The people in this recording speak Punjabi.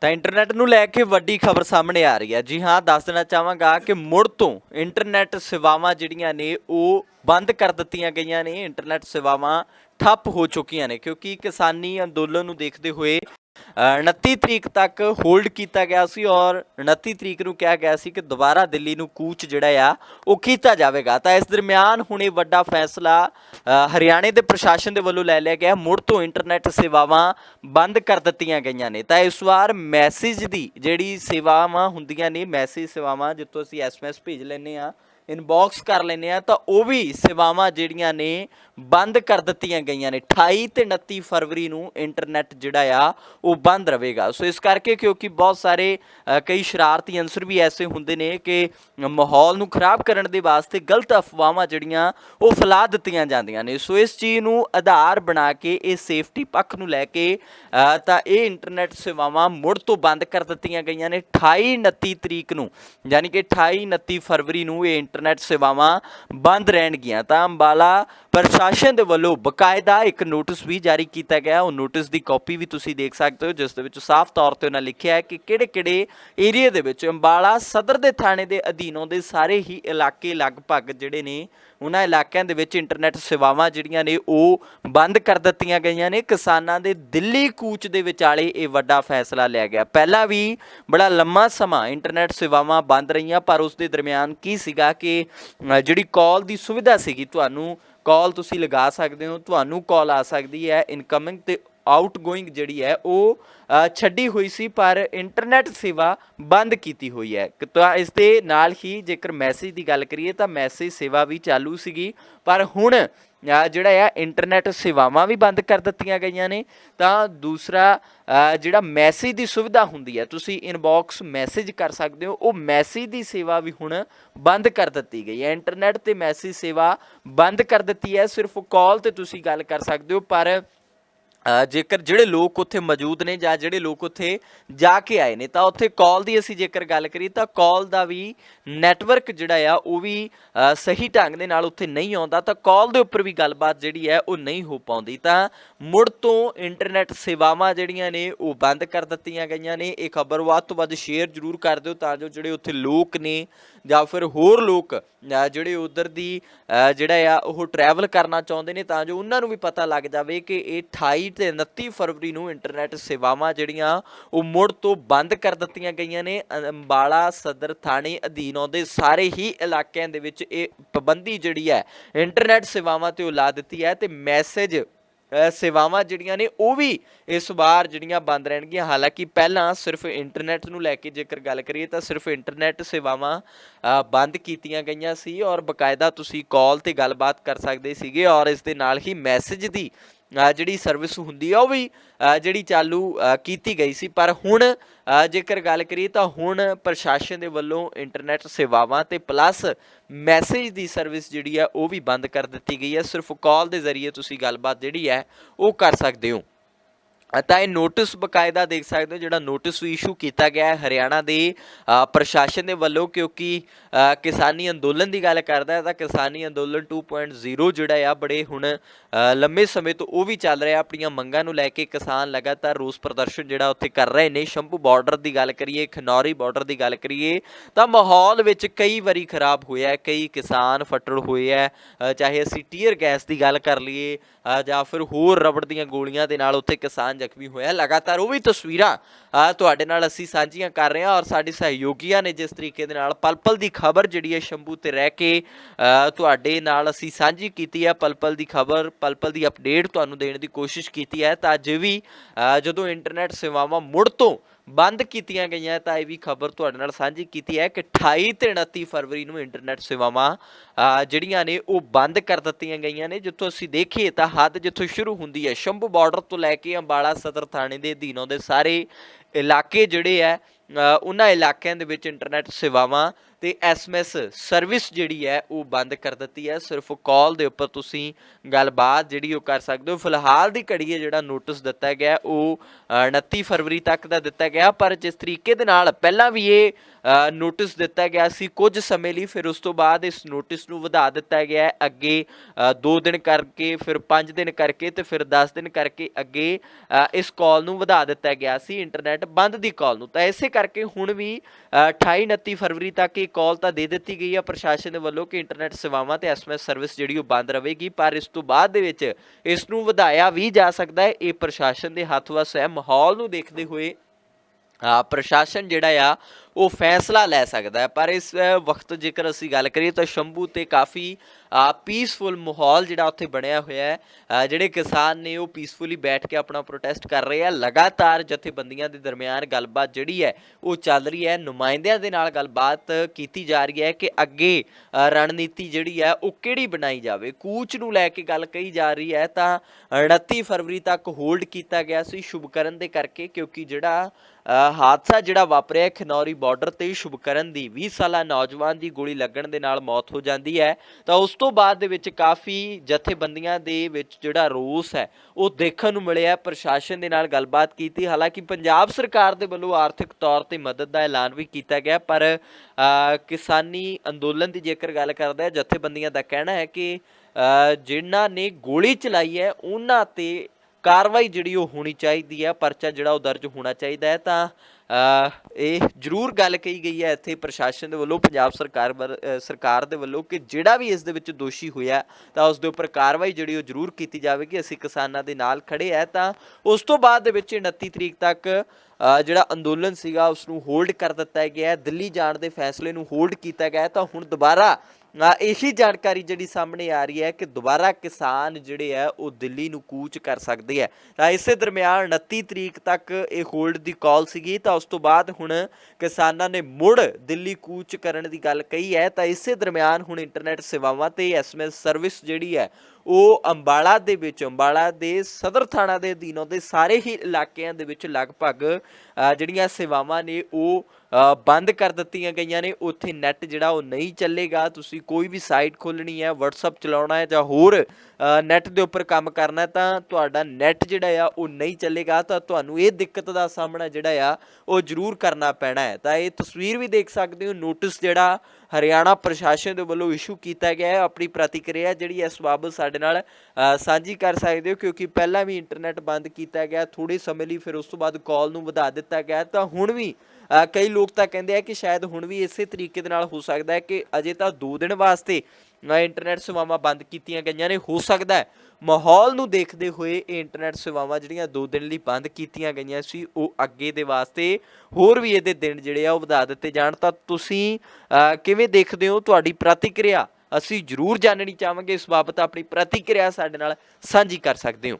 ਤਾਂ ਇੰਟਰਨੈਟ ਨੂੰ ਲੈ ਕੇ ਵੱਡੀ ਖਬਰ ਸਾਹਮਣੇ ਆ ਰਹੀ ਹੈ। ਜੀ ਹਾਂ, ਦੱਸ ਦੇਣਾ ਚਾਹਾਂਗਾ ਕਿ ਮੁੜ ਤੋਂ ਇੰਟਰਨੈਟ ਸੇਵਾਵਾਂ ਜਿਹੜੀਆਂ ਨੇ, ਉਹ ਬੰਦ ਕਰ ਦਿੱਤੀਆਂ ਗਈਆਂ ਨੇ। ਇੰਟਰਨੈਟ ਸੇਵਾਵਾਂ ਠੱਪ ਹੋ ਚੁੱਕੀਆਂ ਨੇ, ਕਿਉਂਕਿ ਕਿਸਾਨੀ ਅੰਦੋਲਨ ਨੂੰ ਦੇਖਦੇ ਹੋਏ 29 ਤਰੀਕ ਤੱਕ ਹੋਲਡ ਕੀਤਾ ਗਿਆ ਸੀ ਔਰ 29 ਤਰੀਕ ਨੂੰ ਕਿਹਾ ਗਿਆ ਸੀ ਕਿ ਦੁਬਾਰਾ ਦਿੱਲੀ ਨੂੰ ਕੂਚ ਜਿਹੜਾ ਆ, ਉਹ ਕੀਤਾ ਜਾਵੇਗਾ। ਤਾਂ ਇਸ ਦਰਮਿਆਨ ਹੁਣ ਇਹ ਵੱਡਾ ਫੈਸਲਾ ਹਰਿਆਣੇ ਦੇ ਪ੍ਰਸ਼ਾਸਨ ਦੇ ਵੱਲੋਂ ਲੈ ਲਿਆ ਗਿਆ। ਮੁੜ ਤੋਂ ਇੰਟਰਨੈਟ ਸੇਵਾਵਾਂ ਬੰਦ ਕਰ ਦਿੱਤੀਆਂ ਗਈਆਂ ਨੇ। ਤਾਂ ਇਸ ਵਾਰ ਮੈਸੇਜ ਦੀ ਜਿਹੜੀ ਸੇਵਾਵਾਂ ਹੁੰਦੀਆਂ ਨੇ ਮੈਸੇਜ ਸੇਵਾਵਾਂ, ਜਿੱਥੋਂ ਅਸੀਂ ਐਸਐਮਐਸ ਭੇਜ ਲੈਂਦੇ ਆ ਇਨਬਾਕਸ ਕਰ ਲੈਂਦੇ ਆ ਤਾਂ ਉਹ ਵੀ ਸੇਵਾਵਾਂ ਜਿਹੜੀਆਂ ਨੇ ਬੰਦ ਕਰ ਦਿੱਤੀਆਂ ਗਈਆਂ ਨੇ। 28 ਤੇ 29 ਫਰਵਰੀ ਨੂੰ ਇੰਟਰਨੈਟ ਜਿਹੜਾ ਆ, ਉਹ ਬੰਦ ਰਹੇਗਾ। ਸੋ ਇਸ ਕਰਕੇ ਕਿਉਂਕਿ ਬਹੁਤ ਸਾਰੇ ਕਈ ਸ਼ਰਾਰਤੀ ਅੰਸਰ ਵੀ ਐਸੇ ਹੁੰਦੇ ਨੇ ਕਿ ਮਾਹੌਲ ਨੂੰ ਖਰਾਬ ਕਰਨ ਦੇ ਵਾਸਤੇ ਗਲਤ ਅਫਵਾਹਾਂ ਜਿਹੜੀਆਂ, ਉਹ ਫੈਲਾ ਦਿੱਤੀਆਂ ਜਾਂਦੀਆਂ ਨੇ। ਸੋ ਇਸ ਚੀਜ਼ ਨੂੰ ਆਧਾਰ ਬਣਾ ਕੇ, ਇਹ ਸੇਫਟੀ ਪੱਖ ਨੂੰ ਲੈ ਕੇ ਤਾਂ ਇਹ ਇੰਟਰਨੈਟ ਸੇਵਾਵਾਂ ਮੁੜ ਤੋਂ ਬੰਦ ਕਰ ਦਿੱਤੀਆਂ ਗਈਆਂ ਨੇ। 28 29 ਤਰੀਕ ਨੂੰ, ਯਾਨੀ ਕਿ 28 29 ਫਰਵਰੀ ਨੂੰ ਇਹ ਇੰਟਰਨੈਟ ਸੇਵਾਵਾਂ ਬੰਦ ਰਹਿਣਗੀਆਂ, ਤਾਂ ਅੰਬਾਲਾ ਪ੍ਰਸ਼ਾਸਨ ਦੇ ਵੱਲੋਂ ਬਕਾਇਦਾ ਇੱਕ ਨੋਟਿਸ ਵੀ ਜਾਰੀ ਕੀਤਾ ਗਿਆ ਉਹ ਨੋਟਿਸ ਦੀ ਕਾਪੀ ਵੀ ਤੁਸੀਂ ਦੇਖ ਸਕਦੇ ਹੋ, ਜਿਸ ਦੇ ਵਿੱਚ ਸਾਫ਼ ਤੌਰ ਤੇ ਉਹਨਾਂ ਲਿਖਿਆ ਹੈ ਕਿ ਕਿਹੜੇ-ਕਿਹੜੇ ਏਰੀਆ ਦੇ ਵਿੱਚ ਅੰਬਾਲਾ ਸਦਰ ਦੇ ਥਾਣੇ ਦੇ ਅਧੀਨ ਆਉਂਦੇ ਸਾਰੇ ਹੀ ਇਲਾਕੇ ਲਗਭਗ ਜਿਹੜੇ ਨੇ, ਉਹਨਾਂ ਇਲਾਕਿਆਂ ਦੇ ਵਿੱਚ ਇੰਟਰਨੈਟ ਸੇਵਾਵਾਂ ਜਿਹੜੀਆਂ ਨੇ, ਉਹ ਬੰਦ ਕਰ ਦਿੱਤੀਆਂ ਗਈਆਂ ਨੇ। ਕਿਸਾਨਾਂ ਦੇ ਦਿੱਲੀ ਕੂਚ ਦੇ ਵਿਚਾਲੇ ਇਹ ਵੱਡਾ ਫੈਸਲਾ ਲਿਆ ਗਿਆ। ਪਹਿਲਾਂ ਵੀ ਬੜਾ ਲੰਮਾ ਸਮਾਂ ਇੰਟਰਨੈਟ ਸੇਵਾਵਾਂ ਬੰਦ ਰਹੀਆਂ, ਪਰ ਉਸ ਦੇ ਦਰਮਿਆਨ ਕੀ ਸੀਗਾ ਕਿ ਅ, ਜਿਹੜੀ ਕਾਲ ਦੀ ਸੁਵਿਧਾ ਸੀਗੀ ਤੁਹਾਨੂੰ ਕਾਲ ਤੁਸੀਂ ਲਗਾ ਸਕਦੇ ਹੋ ਤੁਹਾਨੂੰ ਕਾਲ ਆ ਸਕਦੀ ਹੈ ਇਨਕਮਿੰਗ ਤੇ ਆਊਟਗੋਇੰਗ ਜਿਹੜੀ ਹੈ ਉਹ ਛੱਡੀ ਹੋਈ ਸੀ ਪਰ ਇੰਟਰਨੈਟ ਸੇਵਾ ਬੰਦ ਕੀਤੀ ਹੋਈ ਹੈ। ਤਾਂ ਇਸ ਦੇ ਨਾਲ ਹੀ ਜੇਕਰ ਮੈਸੇਜ ਦੀ ਗੱਲ ਕਰੀਏ ਤਾਂ ਮੈਸੇਜ ਸੇਵਾ ਵੀ ਚਾਲੂ ਸੀਗੀ ਪਰ ਹੁਣ ਜਿਹੜਾ ਆ ਇੰਟਰਨੈਟ ਸੇਵਾਵਾਂ ਵੀ ਬੰਦ ਕਰ ਦਿੱਤੀਆਂ ਗਈਆਂ ਨੇ, ਤਾਂ ਦੂਸਰਾ ਜਿਹੜਾ ਮੈਸੇਜ ਦੀ ਸੁਵਿਧਾ ਹੁੰਦੀ ਹੈ ਤੁਸੀਂ ਇਨਬਾਕਸ ਮੈਸੇਜ ਕਰ ਸਕਦੇ ਹੋ, ਉਹ ਮੈਸੇਜ ਦੀ ਸੇਵਾ ਵੀ ਹੁਣ ਬੰਦ ਕਰ ਦਿੱਤੀ ਗਈ ਹੈ। ਇੰਟਰਨੈਟ ਤੇ ਮੈਸੇਜ ਸੇਵਾ ਬੰਦ ਕਰ ਦਿੱਤੀ ਹੈ, ਸਿਰਫ ਕਾਲ ਤੇ ਤੁਸੀਂ ਗੱਲ ਕਰ ਸਕਦੇ ਹੋ, ਪਰ ਜੇਕਰ ਜਿਹੜੇ ਲੋਕ ਉੱਥੇ ਮੌਜੂਦ ਨੇ ਜਾਂ ਜਿਹੜੇ ਲੋਕ ਉੱਥੇ ਜਾ ਕੇ ਆਏ ਨੇ, ਤਾਂ ਉੱਥੇ ਕਾਲ ਦੀ ਅਸੀਂ ਜੇਕਰ ਗੱਲ ਕਰੀਏ, ਤਾਂ ਕਾਲ ਦਾ ਵੀ ਨੈਟਵਰਕ ਜਿਹੜਾ ਆ, ਉਹ ਵੀ ਸਹੀ ਢੰਗ ਦੇ ਨਾਲ ਉੱਥੇ ਨਹੀਂ ਆਉਂਦਾ, ਤਾਂ ਕਾਲ ਦੇ ਉੱਪਰ ਵੀ ਗੱਲਬਾਤ ਜਿਹੜੀ ਹੈ, ਉਹ ਨਹੀਂ ਹੋ ਪਾਉਂਦੀ। ਤਾਂ ਮੁੜ ਤੋਂ ਇੰਟਰਨੈਟ ਸੇਵਾਵਾਂ ਜਿਹੜੀਆਂ ਨੇ, ਉਹ ਬੰਦ ਕਰ ਦਿੱਤੀਆਂ ਗਈਆਂ ਨੇ। ਇਹ ਖਬਰ ਵੱਧ ਤੋਂ ਵੱਧ ਸ਼ੇਅਰ ਜ਼ਰੂਰ ਕਰ ਦਿਓ, ਤਾਂ ਜੋ ਜਿਹੜੇ ਉੱਥੇ ਲੋਕ ਨੇ ਜਾਂ ਫਿਰ ਹੋਰ ਲੋਕ ਜਿਹੜੇ ਉਧਰ ਦੀ ਜਿਹੜਾ ਆ, ਉਹ ਟਰੈਵਲ ਕਰਨਾ ਚਾਹੁੰਦੇ ਨੇ, ਤਾਂ ਜੋ ਉਹਨਾਂ ਨੂੰ ਵੀ ਪਤਾ ਲੱਗ ਜਾਵੇ ਕਿ ਇਹ 28 ਤੇ 29 ਫਰਵਰੀ ਨੂੰ ਇੰਟਰਨੈਟ ਸੇਵਾਵਾਂ ਜਿਹੜੀਆਂ ਉਹ ਮੁੜ ਤੋਂ ਬੰਦ ਕਰ ਦਿੱਤੀਆਂ ਗਈਆਂ ਨੇ। ਅੰਬਾਲਾ ਸਦਰ ਥਾਣੇ ਅਧੀਨ ਆਉਂਦੇ ਸਾਰੇ ਹੀ ਇਲਾਕਿਆਂ ਦੇ ਵਿੱਚ ਇਹ ਪਾਬੰਦੀ ਜਿਹੜੀ ਹੈ, ਇੰਟਰਨੈਟ ਸੇਵਾਵਾਂ ਤੇ ਉਹ ਲਾ ਦਿੱਤੀ ਹੈ ਤੇ ਮੈਸੇਜ ਸੇਵਾਵਾਂ ਜਿਹੜੀਆਂ ਨੇ ਉਹ ਵੀ ਇਸ ਵਾਰ ਜਿਹੜੀਆਂ ਬੰਦ ਰਹਿਣਗੀਆਂ। ਹਾਲਾਂਕਿ ਪਹਿਲਾਂ ਸਿਰਫ ਇੰਟਰਨੈਟ ਨੂੰ ਲੈ ਕੇ ਜੇਕਰ ਗੱਲ ਕਰੀਏ ਤਾਂ ਸਿਰਫ ਇੰਟਰਨੈਟ ਸੇਵਾਵਾਂ ਬੰਦ ਕੀਤੀਆਂ ਗਈਆਂ ਸੀ ਔਰ ਬਕਾਇਦਾ ਤੁਸੀਂ ਕਾਲ ਤੇ ਗੱਲਬਾਤ ਕਰ ਸਕਦੇ ਸੀਗੇ ਔਰ ਇਸ ਦੇ ਨਾਲ ਹੀ ਮੈਸੇਜ ਦੀ ਜਿਹੜੀ ਸਰਵਿਸ ਹੁੰਦੀ ਆ, ਉਹ ਵੀ ਜਿਹੜੀ ਚਾਲੂ ਕੀਤੀ ਗਈ ਸੀ। ਪਰ ਹੁਣ ਜੇਕਰ ਗੱਲ ਕਰੀਏ ਤਾਂ ਹੁਣ ਪ੍ਰਸ਼ਾਸਨ ਦੇ ਵੱਲੋਂ ਇੰਟਰਨੈਟ ਸੇਵਾਵਾਂ ਤੇ ਪਲੱਸ ਮੈਸੇਜ ਦੀ ਸਰਵਿਸ ਜਿਹੜੀ ਹੈ ਉਹ ਵੀ ਬੰਦ ਕਰ ਦਿੱਤੀ ਗਈ ਹੈ ਸਿਰਫ ਕਾਲ ਦੇ ਜ਼ਰੀਏ ਤੁਸੀਂ ਗੱਲਬਾਤ ਜਿਹੜੀ ਹੈ ਉਹ ਕਰ ਸਕਦੇ ਹੋ। ਤਾਂ ਇਹ ਨੋਟਿਸ ਬਕਾਇਦਾ ਦੇਖ ਸਕਦੇ ਹੋ ਜਿਹੜਾ ਨੋਟਿਸ ਵੀ ਇਸ਼ੂ ਕੀਤਾ ਗਿਆ ਹੈ ਹਰਿਆਣਾ ਦੇ ਪ੍ਰਸ਼ਾਸਨ ਦੇ ਵੱਲੋਂ ਕਿਉਂਕਿ ਕਿਸਾਨੀ ਅੰਦੋਲਨ ਦੀ ਗੱਲ ਕਰਦਾ ਹੈ ਤਾਂ ਕਿਸਾਨੀ ਅੰਦੋਲਨ 2.0 ਜਿਹੜਾ ਆ ਬੜੇ ਹੁਣ ਲੰਮੇ ਸਮੇਂ ਤੋਂ ਉਹ ਵੀ ਚੱਲ ਰਿਹਾ, ਆਪਣੀਆਂ ਮੰਗਾਂ ਨੂੰ ਲੈ ਕੇ ਕਿਸਾਨ ਲਗਾਤਾਰ ਰੋਸ ਪ੍ਰਦਰਸ਼ਨ ਜਿਹੜਾ ਉੱਥੇ ਕਰ ਰਹੇ ਨੇ। ਸ਼ੰਭੂ ਬਾਰਡਰ ਦੀ ਗੱਲ ਕਰੀਏ, ਖਨੌਰੀ ਬਾਰਡਰ ਦੀ ਗੱਲ ਕਰੀਏ, ਤਾਂ ਮਾਹੌਲ ਵਿੱਚ ਕਈ ਵਾਰੀ ਖਰਾਬ ਹੋਇਆ, ਕਈ ਕਿਸਾਨ ਫੱਟੜ ਹੋਏ ਹੈ ਚਾਹੇ ਅਸੀਂ ਟੀਅਰ ਗੈਸ ਦੀ ਗੱਲ ਕਰ ਲਈਏ ਜਾਂ ਫਿਰ ਹੋਰ ਰਬੜ ਦੀਆਂ ਗੋਲੀਆਂ ਦੇ ਨਾਲ ਉੱਥੇ ਕਿਸਾਨ ਜ਼ਖਮੀ ਹੋਇਆ ਲਗਾਤਾਰ ਉਹ ਵੀ ਤਸਵੀਰਾਂ ਤੁਹਾਡੇ ਨਾਲ ਅਸੀਂ ਸਾਂਝੀਆਂ ਕਰ ਰਹੇ ਹਾਂ ਔਰ ਸਾਡੇ ਸਹਿਯੋਗੀਆਂ ਨੇ ਜਿਸ ਤਰੀਕੇ ਦੇ ਨਾਲ ਪਲ ਪਲ ਦੀ ਖਬਰ ਜਿਹੜੀ ਹੈ ਸ਼ੰਭੂ ਤੇ ਰਹਿ ਕੇ ਅ, ਤੁਹਾਡੇ ਨਾਲ ਅਸੀਂ ਸਾਂਝੀ ਕੀਤੀ ਹੈ ਪਲ ਪਲ ਦੀ ਖਬਰ ਪਲ ਪਲ ਦੀ ਅਪਡੇਟ ਤੁਹਾਨੂੰ ਦੇਣ ਦੀ ਕੋਸ਼ਿਸ਼ ਕੀਤੀ ਹੈ ਤਾਂ ਅੱਜ ਵੀ ਅ, ਜਦੋਂ ਇੰਟਰਨੈਟ ਸੇਵਾਵਾਂ ਮੁੜ ਤੋਂ ਬੰਦ ਕੀਤੀਆਂ ਗਈਆਂ, ਤਾਂ ਇਹ ਵੀ ਖਬਰ ਤੁਹਾਡੇ ਨਾਲ ਸਾਂਝੀ ਕੀਤੀ ਹੈ ਕਿ 28 ਤੇ 29 ਫਰਵਰੀ ਨੂੰ ਇੰਟਰਨੈਟ ਸੇਵਾਵਾਂ ਜਿਹੜੀਆਂ ਨੇ ਉਹ ਬੰਦ ਕਰ ਦਿੱਤੀਆਂ ਗਈਆਂ ਨੇ। ਜਿੱਥੋਂ ਅਸੀਂ ਦੇਖੀਏ ਤਾਂ ਹੱਦ ਜਿੱਥੋਂ ਸ਼ੁਰੂ ਹੁੰਦੀ ਹੈ। ਸ਼ੰਭੂ ਬਾਰਡਰ ਤੋਂ ਲੈ ਕੇ ਅੰਬਾਲਾ ਸਦਰ ਥਾਣੇ ਦੇ ਅਧੀਨ ਆਉਂਦੇ ਸਾਰੇ ਇਲਾਕੇ ਜਿਹੜੇ ਆ ਉਹਨਾਂ ਇਲਾਕਿਆਂ ਦੇ ਵਿੱਚ ਇੰਟਰਨੈਟ ਸੇਵਾਵਾਂ ਤੇ ਐਸਐਮਐਸ ਸਰਵਿਸ ਜਿਹੜੀ ਹੈ ਉਹ ਬੰਦ ਕਰ ਦਿੱਤੀ ਹੈ। ਸਿਰਫ ਕਾਲ ਦੇ ਉੱਪਰ ਤੁਸੀਂ ਗੱਲਬਾਤ ਜਿਹੜੀ ਉਹ ਕਰ ਸਕਦੇ ਹੋ। ਫਿਲਹਾਲ ਦੀ ਘੜੀ ਹੈ ਜਿਹੜਾ ਨੋਟਿਸ ਦਿੱਤਾ ਗਿਆ ਉਹ ਅ, 29 ਫਰਵਰੀ ਤੱਕ ਦਾ ਦਿੱਤਾ ਗਿਆ। ਪਰ ਜਿਸ ਤਰੀਕੇ ਦੇ ਨਾਲ ਪਹਿਲਾਂ ਵੀ ਇਹ ਨੋਟਿਸ ਦਿੱਤਾ ਗਿਆ ਸੀ ਕੁਝ ਸਮੇਂ ਲਈ ਫਿਰ ਉਸ ਤੋਂ ਬਾਅਦ ਇਸ ਨੋਟਿਸ ਨੂੰ ਵਧਾ ਦਿੱਤਾ ਗਿਆ ਹੈ। ਅੱਗੇ 2 ਦਿਨ ਕਰਕੇ ਫਿਰ 5 ਦਿਨ ਕਰਕੇ ਤੇ ਫਿਰ 10 ਦਿਨ ਕਰਕੇ ਅੱਗੇ ਇਸ ਕਾਲ ਨੂੰ ਵਧਾ ਦਿੱਤਾ ਗਿਆ ਸੀ। ਇੰਟਰਨੈਟ ਬੰਦ ਦੀ ਕਾਲ ਨੂੰ ਤਾਂ ਇਸੇ ਕਰਕੇ ਹੁਣ ਵੀ ਅ, 28 29 ਫਰਵਰੀ ਤੱਕ ਇਹ ਕਾਲ ਤਾਂ ਦੇ ਦਿੱਤੀ ਗਈ ਹੈ ਪ੍ਰਸ਼ਾਸਨ ਦੇ ਵੱਲੋਂ ਕਿ ਇੰਟਰਨੈਟ ਸੇਵਾਵਾਂ ਤੇ ਐਸਐਮਐਸ ਸਰਵਿਸ ਜਿਹੜੀ ਉਹ ਬੰਦ ਰਹੇਗੀ, ਪਰ ਇਸ ਤੋਂ ਬਾਅਦ ਦੇ ਵਿੱਚ ਇਸ ਨੂੰ ਵਧਾਇਆ ਵੀ ਜਾ ਸਕਦਾ ਹੈ। ਇਹ ਪ੍ਰਸ਼ਾਸਨ ਦੇ ਹੱਥ ਵਸ ਹੈ। ਮਾਹੌਲ ਨੂੰ ਦੇਖਦੇ ਹੋਏ, ਆ ਪ੍ਰਸ਼ਾਸਨ ਜਿਹੜਾ ਆ ਉਹ ਫੈਸਲਾ ਲੈ ਸਕਦਾ ਹੈ। ਪਰ ਇਸ ਵਕਤ ਜੇਕਰ ਅਸੀਂ ਗੱਲ ਕਰੀਏ ਤਾਂ ਸ਼ੰਭੂ ਤੇ ਕਾਫੀ ਪੀਸਫੁਲ ਮਾਹੌਲ ਜਿਹੜਾ ਉੱਥੇ ਬਣਿਆ ਹੋਇਆ ਹੈ। ਜਿਹੜੇ ਕਿਸਾਨ ਨੇ ਉਹ ਪੀਸਫੁਲੀ ਬੈਠ ਕੇ ਆਪਣਾ ਪ੍ਰੋਟੈਸਟ ਕਰ ਰਹੇ ਆ। ਲਗਾਤਾਰ ਜਥੇਬੰਦੀਆਂ ਦੇ ਦਰਮਿਆਨ ਗੱਲਬਾਤ ਜਿਹੜੀ ਹੈ, ਉਹ ਚੱਲ ਰਹੀ ਹੈ। ਨੁਮਾਇੰਦਿਆਂ ਦੇ ਨਾਲ ਗੱਲਬਾਤ ਕੀਤੀ ਜਾ ਰਹੀ ਹੈ ਕਿ ਅੱਗੇ ਰਣਨੀਤੀ ਜਿਹੜੀ ਹੈ, ਉਹ ਕਿਹੜੀ ਬਣਾਈ ਜਾਵੇ। ਕੂਚ ਨੂੰ ਲੈ ਕੇ ਗੱਲ ਕਹੀ ਜਾ ਰਹੀ ਹੈ ਤਾਂ 29 ਫਰਵਰੀ ਤੱਕ ਹੋਲਡ ਕੀਤਾ ਗਿਆ ਸੀ ਸ਼ੁਭਕਰਨ ਦੇ ਕਰਕੇ ਕਿਉਂਕਿ ਜਿਹੜਾ ਹਾਦਸਾ ਜਿਹੜਾ ਵਾਪਰਿਆ ਖਨੌਰੀ ਬਾਰਡਰ ਤੇ ਸ਼ੁਭਕਰਨ ਦੀ 20 ਸਾਲਾ ਨੌਜਵਾਨ ਦੀ ਗੋਲੀ ਲੱਗਣ ਦੇ ਨਾਲ ਮੌਤ ਹੋ ਜਾਂਦੀ ਹੈ। ਤਾਂ ਉਸ ਤੋਂ ਬਾਅਦ ਦੇ ਵਿੱਚ ਕਾਫੀ ਜਥੇਬੰਦੀਆਂ ਦੇ ਵਿੱਚ ਜਿਹੜਾ ਰੋਸ ਹੈ ਉਹ ਦੇਖਣ ਨੂੰ ਮਿਲਿਆ। ਪ੍ਰਸ਼ਾਸਨ ਦੇ ਨਾਲ ਗੱਲਬਾਤ ਕੀਤੀ। ਹਾਲਾਂਕਿ ਪੰਜਾਬ ਸਰਕਾਰ ਦੇ ਵੱਲੋਂ ਆਰਥਿਕ ਤੌਰ ਤੇ ਮਦਦ ਦਾ ਐਲਾਨ ਵੀ ਕੀਤਾ ਗਿਆ ਪਰ ਕਿਸਾਨੀ ਅੰਦੋਲਨ ਦੀ ਜੇਕਰ ਗੱਲ ਕਰਦੇ ਆ ਜਥੇਬੰਦੀਆਂ ਦਾ ਕਹਿਣਾ ਹੈ ਕਿ ਅ, ਜਿਨ੍ਹਾਂ ਨੇ ਗੋਲੀ ਚਲਾਈ ਹੈ ਉਹਨਾਂ ਤੇ ਕਾਰਵਾਈ ਜਿਹੜੀ ਉਹ ਹੋਣੀ ਚਾਹੀਦੀ ਹੈ ਪਰਚਾ ਜਿਹੜਾ ਉਹ ਦਰਜ ਹੋਣਾ ਚਾਹੀਦਾ ਹੈ। ਤਾਂ ਇਹ ਜ਼ਰੂਰ ਗੱਲ ਕਹੀ ਗਈ ਹੈ ਇੱਥੇ ਪ੍ਰਸ਼ਾਸਨ ਦੇ ਵੱਲੋਂ, ਪੰਜਾਬ ਸਰਕਾਰ ਵੱਲ- ਸਰਕਾਰ ਦੇ ਵੱਲੋਂ ਕਿ ਜਿਹੜਾ ਵੀ ਇਸ ਦੇ ਵਿੱਚ ਦੋਸ਼ੀ ਹੋਇਆ ਤਾਂ ਉਸ ਦੇ ਉੱਪਰ ਕਾਰਵਾਈ ਜਿਹੜੀ ਉਹ ਜ਼ਰੂਰ ਕੀਤੀ ਜਾਵੇਗੀ। ਅਸੀਂ ਕਿਸਾਨਾਂ ਦੇ ਨਾਲ ਖੜੇ ਆ ਤਾਂ ਉਸ ਤੋਂ ਬਾਅਦ ਦੇ ਵਿੱਚ 29 ਤਰੀਕ ਤੱਕ ਜਿਹੜਾ ਅੰਦੋਲਨ ਸੀਗਾ ਉਸ ਨੂੰ ਹੋਲਡ ਕਰ ਦਿੱਤਾ ਗਿਆ ਦਿੱਲੀ ਜਾਣ ਦੇ ਫੈਸਲੇ ਨੂੰ ਹੋਲਡ ਕੀਤਾ ਗਿਆ ਤਾਂ ਹੁਣ ਦੁਬਾਰਾ ਇਹੀ ਜਾਣਕਾਰੀ ਜਿਹੜੀ ਸਾਹਮਣੇ ਆ ਰਹੀ ਹੈ ਕਿ ਦੁਬਾਰਾ ਕਿਸਾਨ ਜਿਹੜੇ ਆ ਉਹ ਦਿੱਲੀ ਨੂੰ ਕੂਚ ਕਰ ਸਕਦੇ ਆ ਤਾਂ ਇਸੇ ਦਰਮਿਆਨ 29 ਤਰੀਕ ਤੱਕ ਇਹ ਹੋਲਡ ਦੀ ਕਾਲ ਸੀਗੀ। ਤਾਂ ਉਸ ਤੋਂ ਬਾਅਦ ਹੁਣ ਕਿਸਾਨਾਂ ਨੇ ਮੁੜ ਦਿੱਲੀ ਕੂਚ ਕਰਨ ਦੀ ਗੱਲ ਕਹੀ ਹੈ। ਤਾਂ ਇਸੇ ਦਰਮਿਆਨ ਹੁਣ ਇੰਟਰਨੈਟ ਸੇਵਾਵਾਂ ਤੇ ਐਸਐਮਐਸ ਸਰਵਿਸ ਜਿਹੜੀ ਹੈ ਉਹ ਅੰਬਾਲਾ ਦੇ ਵਿੱਚ, ਅੰਬਾਲਾ ਦੇ ਸਦਰ ਥਾਣਾ ਦੇ ਅਧੀਨ ਆਉਂਦੇ ਸਾਰੇ ਹੀ ਇਲਾਕਿਆਂ ਦੇ ਵਿੱਚ ਲਗਭਗ ਜਿਹੜੀਆਂ ਸੇਵਾਵਾਂ ਨੇ ਉਹ ਬੰਦ ਕਰ ਦਿੱਤੀਆਂ ਗਈਆਂ ਨੇ। ਉੱਥੇ ਨੈਟ ਜਿਹੜਾ ਉਹ ਨਹੀਂ ਚੱਲੇਗਾ। ਤੁਸੀਂ ਕੋਈ ਵੀ ਸਾਈਟ ਖੋਲਣੀ ਹੈ, WhatsApp ਚਲਾਉਣਾ ਹੈ ਜਾਂ ਹੋਰ ਨੈਟ ਦੇ ਉੱਪਰ ਕੰਮ ਕਰਨਾ ਤਾਂ ਤੁਹਾਡਾ ਨੈਟ ਜਿਹੜਾ ਆ ਉਹ ਨਹੀਂ ਚੱਲੇਗਾ। ਤਾਂ ਤੁਹਾਨੂੰ ਇਹ ਦਿੱਕਤ ਦਾ ਸਾਹਮਣਾ ਜਿਹੜਾ ਆ, ਉਹ ਜ਼ਰੂਰ ਕਰਨਾ ਪੈਣਾ ਹੈ। ਤਾਂ ਇਹ ਤਸਵੀਰ ਵੀ ਦੇਖ ਸਕਦੇ ਹੋ। ਨੋਟਿਸ ਜਿਹੜਾ ਹਰਿਆਣਾ ਪ੍ਰਸ਼ਾਸਨ ਦੇ ਵੱਲੋਂ ਇਸ਼ੂ ਕੀਤਾ ਗਿਆ ਹੈ। ਆਪਣੀ ਪ੍ਰਤੀਕਿਰਿਆ ਜਿਹੜੀ ਇਸ ਬਾਬਤ ਸਾਡੇ ਨਾਲ ਸਾਂਝੀ ਕਰ ਸਕਦੇ ਹੋ ਕਿਉਂਕਿ ਪਹਿਲਾਂ ਵੀ ਇੰਟਰਨੈਟ ਬੰਦ ਕੀਤਾ ਗਿਆ ਥੋੜੇ ਸਮੇਂ ਲਈ ਫਿਰ ਉਸ ਤੋਂ ਬਾਅਦ ਕਾਲ ਨੂੰ ਵਧਾ ਦਿੱਤਾ ਗਿਆ। ਤਾਂ ਹੁਣ ਵੀ ਕਈ ਲੋਕ ਤਾਂ ਕਹਿੰਦੇ ਆ ਕਿ ਸ਼ਾਇਦ ਹੁਣ ਵੀ ਇਸੇ ਤਰੀਕੇ ਦੇ ਨਾਲ ਹੋ ਸਕਦਾ ਹੈ ਕਿ ਅਜੇ ਤਾਂ 2 ਦਿਨ ਵਾਸਤੇ ਅ, ਇੰਟਰਨੈਟ ਸੇਵਾਵਾਂ ਬੰਦ ਕੀਤੀਆਂ ਗਈਆਂ ਨੇ। ਹੋ ਸਕਦਾ ਹੈ ਮਾਹੌਲ ਨੂੰ ਦੇਖਦੇ ਹੋਏ ਇਹ ਇੰਟਰਨੈਟ ਸੇਵਾਵਾਂ ਜਿਹੜੀਆਂ 2 ਦਿਨ ਲਈ ਬੰਦ ਕੀਤੀਆਂ ਗਈਆਂ ਸੀ ਉਹ ਅੱਗੇ ਦੇ ਵਾਸਤੇ ਹੋਰ ਵੀ ਇਹਦੇ ਦਿਨ ਜਿਹੜੇ ਆ ਉਹ ਵਧਾ ਦਿੱਤੇ ਜਾਣ। ਤਾਂ ਤੁਸੀਂ ਕਿਵੇਂ ਦੇਖਦੇ ਹੋ ਤੁਹਾਡੀ ਪ੍ਰਤੀਕਿਰਿਆ? ਅਸੀਂ ਜਰੂਰ ਜਾਣਨੀ ਚਾਹਾਂਗੇ ਇਸ ਬਾਬਤ ਆਪਣੀ ਪ੍ਰਤੀਕਿਰਿਆ ਸਾਡੇ ਨਾਲ ਸਾਂਝੀ ਕਰ ਸਕਦੇ ਹੋ।